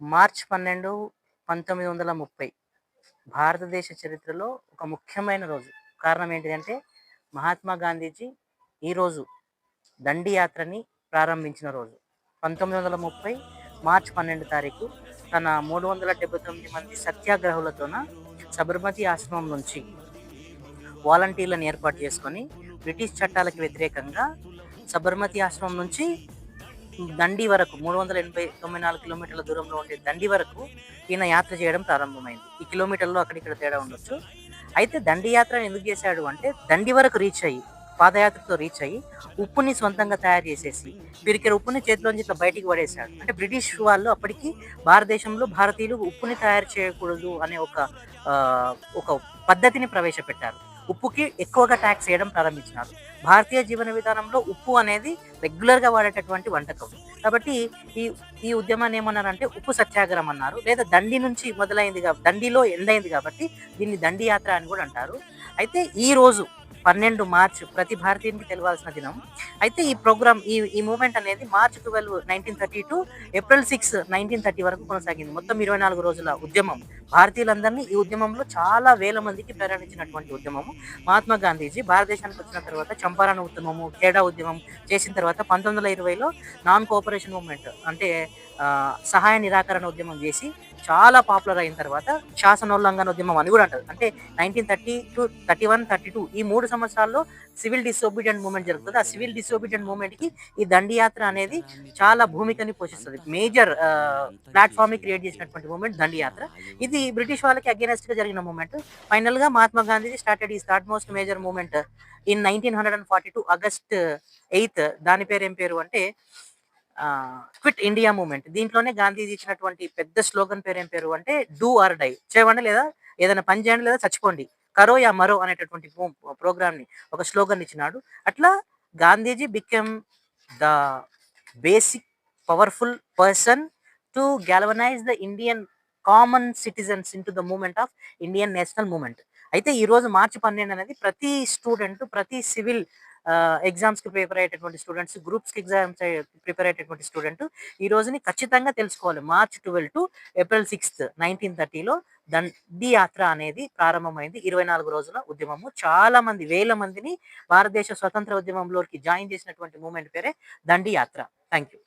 March పన్నెండు పంతొమ్మిది వందల ముప్పై. భారతదేశ చరిత్రలో ఒక ముఖ్యమైన రోజు. కారణం ఏంటిదంటే మహాత్మా గాంధీజీ ఈరోజు దండి యాత్రని ప్రారంభించిన రోజు. పంతొమ్మిది వందల ముప్పై మార్చ్ పన్నెండు తారీఖు తన మూడు వందల డెబ్బై తొమ్మిది మంది సత్యాగ్రహులతోన సబర్మతి ఆశ్రమం నుంచి వాలంటీర్లను ఏర్పాటు చేసుకొని బ్రిటిష్ చట్టాలకు వ్యతిరేకంగా సబర్మతి ఆశ్రమం నుంచి దండి వరకు మూడు వందల ఎనభై తొంభై నాలుగు కిలోమీటర్ల దూరంలో ఉండే దండి వరకు ఈయన యాత్ర చేయడం ప్రారంభమైంది. ఈ కిలోమీటర్లో అక్కడిక్కడ తేడా ఉండొచ్చు. అయితే దండి యాత్ర ఎందుకు చేశాడు అంటే దండి వరకు రీచ్ అయ్యి పాదయాత్రతో రీచ్ అయ్యి ఉప్పుని సొంతంగా తయారు చేసేసి పిరికెర ఉప్పుని చేతిలోంచి ఇట్లా బయటికి పడేశాడు. అంటే బ్రిటిష్ వాళ్ళు అప్పటికి భారతదేశంలో భారతీయులు ఉప్పుని తయారు చేయకూడదు అనే ఒక ఒక పద్ధతిని ప్రవేశపెట్టారు. ఉప్పుకి ఎక్కువగా ట్యాక్స్ వేయడం ప్రారంభించినారు. భారతీయ జీవన విధానంలో ఉప్పు అనేది రెగ్యులర్గా వాడేటటువంటి వంటకం. కాబట్టి ఈ ఈ ఉద్యమాన్ని ఏమన్నారంటే ఉప్పు సత్యాగ్రహం అన్నారు. లేదా దండి నుంచి మొదలైంది దండిలో ఎండైంది కాబట్టి దీన్ని దండి యాత్ర అని కూడా అంటారు. అయితే ఈ రోజు పన్నెండు మార్చ్ ప్రతి భారతీయునికి తెలియాల్సిన దినం. అయితే ఈ ప్రోగ్రామ్ ఈ ఈ మూమెంట్ అనేది March twelve nineteen thirty to April six nineteen thirty వరకు కొనసాగింది. మొత్తం ఇరవై నాలుగు రోజుల ఉద్యమం. భారతీయులందరినీ ఈ ఉద్యమంలో చాలా వేల మందికి ప్రేరణించినటువంటి ఉద్యమము. మహాత్మా గాంధీజీ భారతదేశానికి వచ్చిన తర్వాత చంపారణ ఉద్యమము ఖేడా ఉద్యమం చేసిన తర్వాత పంతొమ్మిది వందల ఇరవైలో నాన్ కోఆపరేషన్ మూమెంట్ అంటే సహాయ నిరాకరణ ఉద్యమం చేసి చాలా పాపులర్ అయిన తర్వాత శాసనోల్లంఘన ఉద్యమం అని కూడా అంటారు. అంటే nineteen thirty to thirty one thirty two ఈ మూడు సంవత్సరాల్లో సివిల్ డిసోబిడియంట్ మూమెంట్ జరుగుతుంది. ఆ సివిల్ డిసోబిడియంట్ మూమెంట్కి ఈ దండియాత్ర అనేది చాలా భూమికని పోషిస్తుంది. మేజర్ ప్లాట్ఫామ్ క్రియేట్ చేసినటువంటి మూమెంట్ దండియాత్ర ఇది బ్రిటిష్ వాళ్ళకి అగేనెస్ట్గా జరిగిన మూమెంట్ ఫైనల్గా మహాత్మా గాంధీ స్టార్టెడ్ ఈ third most major movement in nineteen hundred and forty two August eighth దాని పేరు ఏం పేరు అంటే క్విట్ ఇండియా మూమెంట్. దీంట్లోనే గాంధీజీ ఇచ్చినటువంటి పెద్ద స్లోగన్ పేరు ఏం పేరు అంటే డూ ఆర్ డై చేయండి లేదా ఏదైనా పని చేయండి లేదా చచ్చిపోండి. కరో యా మరో అనేటటువంటి ప్రోగ్రామ్ని ఒక స్లోగన్ ఇచ్చినాడు. అట్లా Gandhiji became the basic powerful person to galvanize the Indian common citizens in to the movement of Indian national movement. అయితే ఈ రోజు మార్చి పన్నెండు అనేది ప్రతి స్టూడెంట్ ప్రతి సివిల్ ఎగ్జామ్స్కి ప్రిపేర్ అయ్యేటటువంటి స్టూడెంట్స్ గ్రూప్స్కి ఎగ్జామ్స్ ప్రిపేర్ అయ్యేటటువంటి స్టూడెంట్ ఈ రోజుని ఖచ్చితంగా తెలుసుకోవాలి. March twelve to April sixth nineteen థర్టీలో Dandi యాత్ర అనేది ప్రారంభమైంది. ఇరవై నాలుగు రోజుల ఉద్యమము. చాలా మంది వేల మందిని భారతదేశ స్వతంత్ర ఉద్యమంలోకి జాయిన్ చేసినటువంటి మూమెంట్ పేరే దండి యాత్ర థ్యాంక్ యూ